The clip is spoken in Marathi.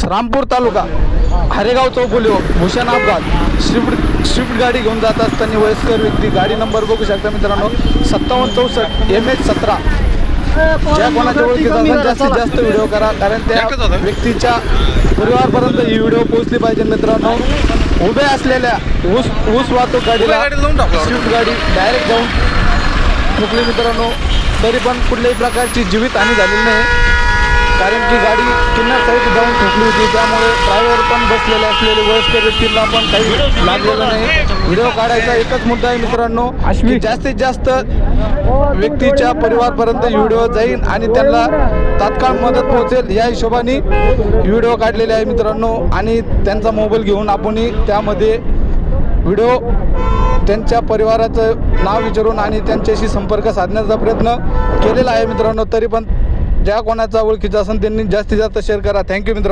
श्रामपूर तालुका हरेगाव चौफुली भूषण अपघात. स्विफ्ट स्विफ्ट गाडी घेऊन जात असताना वयस्कर व्यक्ती गाडी नंबर बघू शकता मित्रांनो सत्तावन्न चौसष्ट एम एच सतरा. ज्या कोणाच्या ओळखीचा जास्तीत जास्त व्हिडिओ करा कारण त्या व्यक्तीच्या परिवारपर्यंत ही व्हिडिओ पोहोचली पाहिजे मित्रांनो. उभे असलेल्या ऊस ऊस वाहतूक गाडीला स्विफ्ट गाडी डायरेक्ट जाऊन ठोकली मित्रांनो. तरी पण कुठल्याही प्रकारची जीवितहानी झालेली नाही. कारण की गाडी ठोकली होती त्यामुळे ड्रायव्हर पण बसलेले असलेले वयस्कर व्यक्तींना पण काही लागलेलं नाही. व्हिडिओ काढायचा एकच मुद्दा आहे मित्रांनो की जास्तीत जास्त व्यक्तीच्या परिवारपर्यंत व्हिडिओ जाईल आणि त्यांना तात्काळ मदत पोहोचेल या हिशोबाने व्हिडिओ काढलेले आहे मित्रांनो. आणि त्यांचा मोबाईल घेऊन आपणही त्यामध्ये व्हिडिओ त्यांच्या परिवाराचं नाव विचारून आणि त्यांच्याशी संपर्क साधण्याचा प्रयत्न केलेला आहे मित्रांनो. तरी पण ज्या कोणाचा ओळखीचा असेल त्यांनी जास्तीत जास्त शेअर करा. थँक्यू मित्र